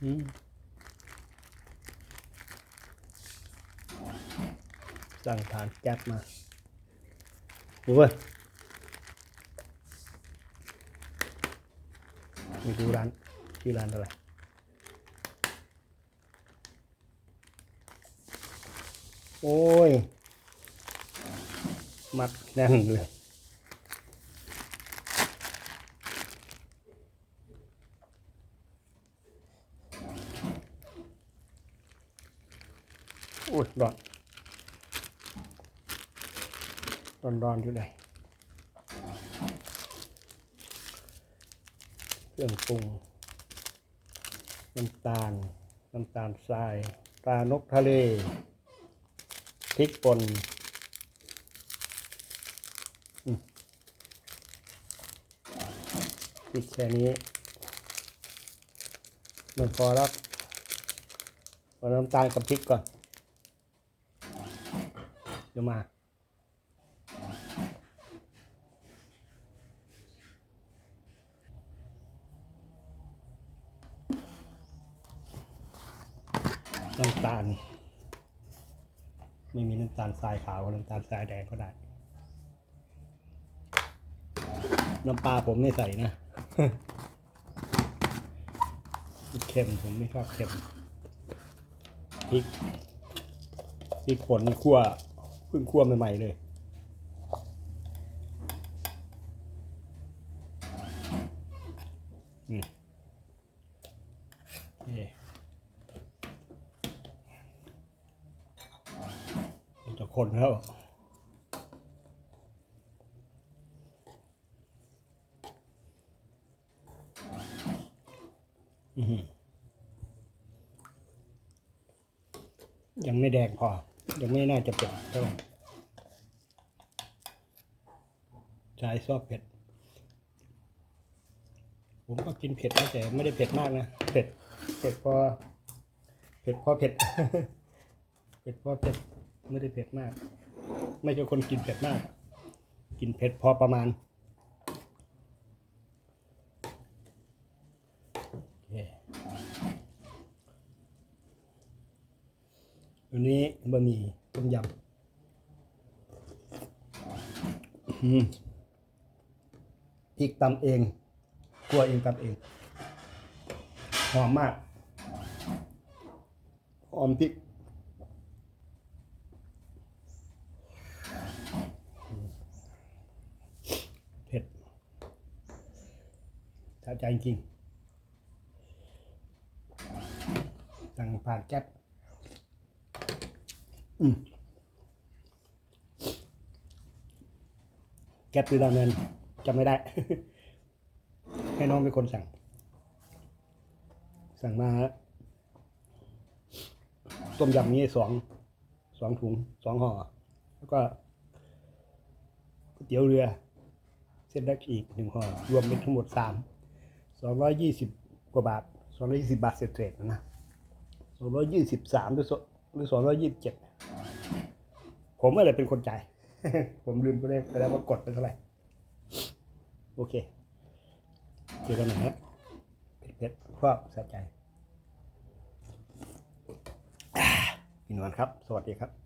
สั่งผ่านแก๊ปมาโอ้ยไม่ดูร้านชื่อร้านอะไรโอ้ย มัดแน่นเลย อุ้ยร้อนร้อนร้อนอยู่เลยเครื่องปรุง น้ำตาล น้ำตาลทรายปลานกทะเลพริกป่นอืมพริกแค่นี้ไม่พอแล้วเอาน้ำตาลกับพริกก่อน เดี๋ยวมา น้ำตาล ไม่มีน้ำตาลทรายขาวกับน้ำตาลทรายแดงก็ได้ น้ำปลาผมไม่ใส่นะเค็มผมไม่ชอบเค็มพริกพริกป่นคั่ว เพิ่งคั่วใหม่ๆเลยอืมโอเคมันจะคนแล้วยังไม่แดงพอ ยังไม่น่าจะเผ็ดเท่าไหร่ชายชอบเผ็ด ผมก็กินเผ็ดนะแต่ไม่ได้เผ็ดมากนะ เผ็ด เผ็ดพอ เผ็ดพอเผ็ด เผ็ดพอเผ็ด ไม่ได้เผ็ดมาก ไม่ใช่คนกินเผ็ดมาก กินเผ็ดพอประมาณโอเค วันนี้บะหมี่ต้มยำอืมพริกตำเองกลัวเองตำเอง หอมมาก หอมพริกเผ็ดสะใจจริงสั่งผ่านแก๊ปอืม แก๊ปหรือดาวเนินจำไม่ได้ ให้น้องเป็นคนสั่ง สั่งมาต้มยำนี้สองสองถุงสองห่อแล้วก็ก๋วยเตี๋ยวเรือ เส้นเล็กอีกหนึ่งห่อรวมเป็นทั้งหมดสามสองร้อยยี่สิบกว่าบาทสองร้อยยี่สิบาทเศษๆนะสองร้อยยี่สิบสามหรือสหรือสองร้อยยี่สิบเจ็ด ผมอะไรเป็นคนจ่าย ผมลืมไปเลยไปแล้วว่ากดเป็นเท่าไหร่ โอเคเจอกันใหม่ครับเผ็ดๆครอบสะใจอ่าพี่นวลครับ สวัสดีครับ